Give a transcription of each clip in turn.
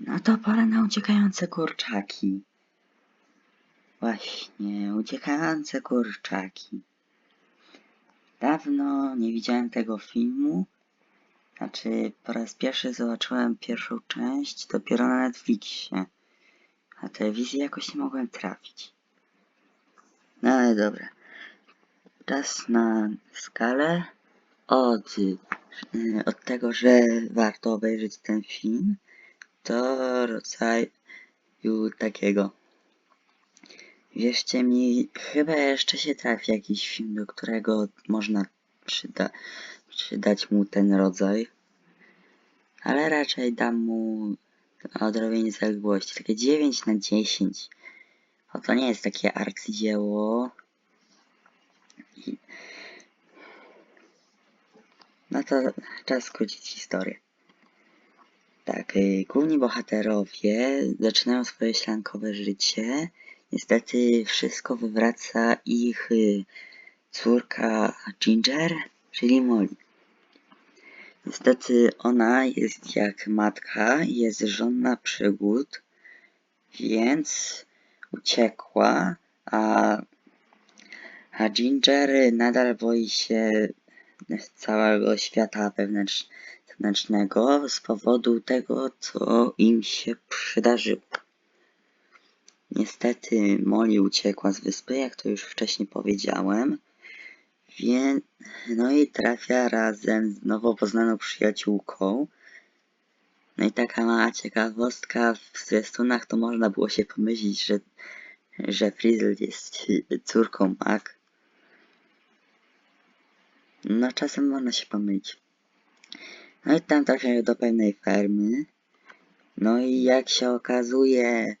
No to pora na uciekające kurczaki. Właśnie, uciekające kurczaki. Dawno nie widziałem tego filmu. Znaczy, po raz pierwszy zobaczyłem pierwszą część dopiero na Netflixie. Na telewizję jakoś nie mogłem trafić. No ale dobra. Czas na skalę od, y, od tego, że warto obejrzeć ten film do rodzaju takiego. Wierzcie mi, chyba jeszcze się trafi jakiś film, do którego można przyda przydać mu ten rodzaj. Ale raczej dam mu odrobienie zaległości. Takie 9 na 10. O, to nie jest takie arcydzieło. No to czas skrócić historię. Tak, y, główni bohaterowie zaczynają swoje ślankowe życie. Niestety wszystko wywraca ich y, córka Ginger, czyli Molly. Niestety ona jest jak matka, jest żonna przygód, więc uciekła, a, a Ginger nadal boi się całego świata wewnętrz, zewnętrznego z powodu tego, co im się przydarzyło. Niestety Molly uciekła z wyspy, jak to już wcześniej powiedziałem. Wie... No i trafia razem z nowo poznaną przyjaciółką. No i taka mała ciekawostka, w zwiastunach to można było się pomyśleć, że, że Frizzle jest córką Mac. No czasem można się pomylić. No i tam trafiają do pewnej fermy. No i jak się okazuje,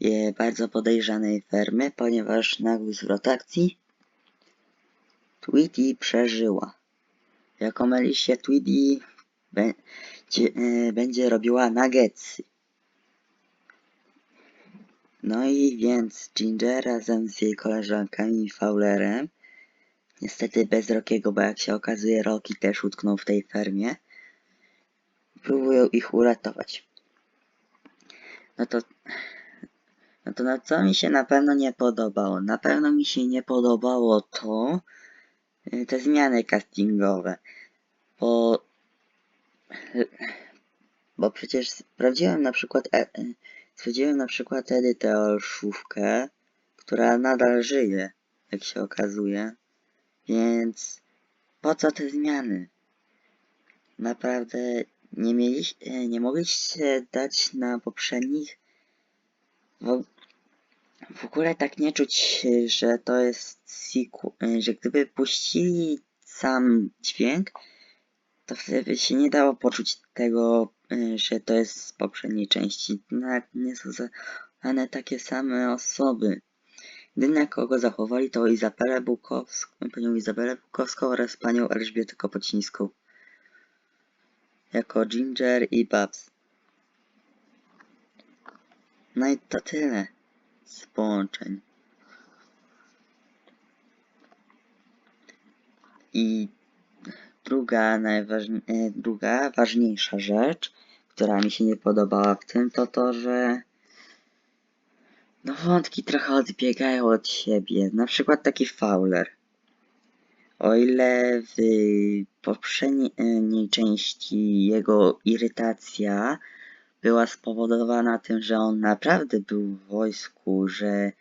je bardzo podejrzanej fermy, ponieważ nagły zwrot akcji Tweety przeżyła. Jako myliście Tweety będzie, e, będzie robiła nuggetsy. No i więc Ginger razem z jej koleżankami Fowlerem, niestety bez Rokiego, bo jak się okazuje Roki też utknął w tej fermie, próbują ich uratować. No to, no to na co mi się na pewno nie podobało? Na pewno mi się nie podobało to, y, te zmiany castingowe, bo, bo przecież sprawdziłem na przykład, e, sprawdziłem na przykład Edytę Olszówkę, która nadal żyje, jak się okazuje, więc po co te zmiany? Naprawdę nie mieliście, nie mogliście dać na poprzednich w, w ogóle tak nie czuć, że to jest sequel, że gdyby puścili sam dźwięk, to wtedy się nie dało poczuć tego, że to jest z poprzedniej części. Nawet nie są zachowane takie same osoby. Jedyne kogo zachowali to Izabelę Bukowską, panią Izabelę Bukowską oraz panią Elżbietę Kopocińską jako Ginger i Babs. No i to tyle z połączeń. I druga, najważniej, druga ważniejsza rzecz, która mi się nie podobała w tym, to to, że no wątki trochę odbiegają od siebie. Na przykład taki Fowler. O ile w poprzedniej części jego irytacja była spowodowana tym, że on naprawdę był w wojsku, że,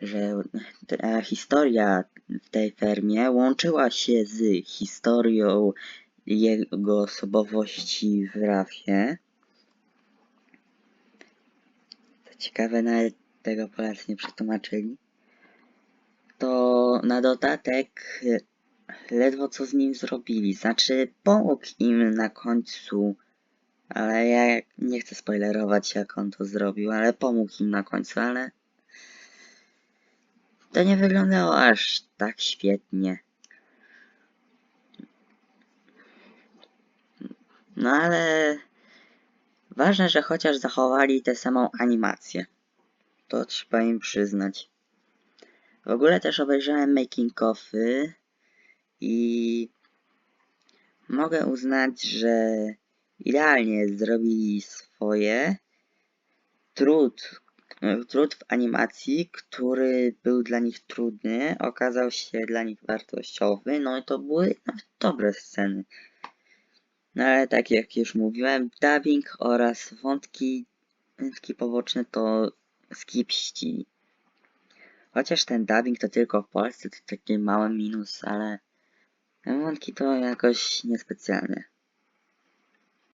że ta historia w tej fermie łączyła się z historią jego osobowości w Rafie. Co ciekawe, nawet tego Polacy nie przetłumaczyli. To na dodatek ledwo co z nim zrobili. Znaczy, pomógł im na końcu, ale ja nie chcę spoilerować, jak on to zrobił, ale pomógł im na końcu, ale to nie wyglądało aż tak świetnie. No ale ważne, że chociaż zachowali tę samą animację. To trzeba im przyznać. W ogóle też obejrzałem making offy i mogę uznać, że idealnie zrobili swoje trud, trud w animacji, który był dla nich trudny, okazał się dla nich wartościowy, no i to były nawet dobre sceny. No ale tak jak już mówiłem, dubbing oraz wątki, wątki poboczne to skipści. Chociaż ten dubbing to tylko w Polsce, to taki mały minus, ale wątki to jakoś niespecjalnie.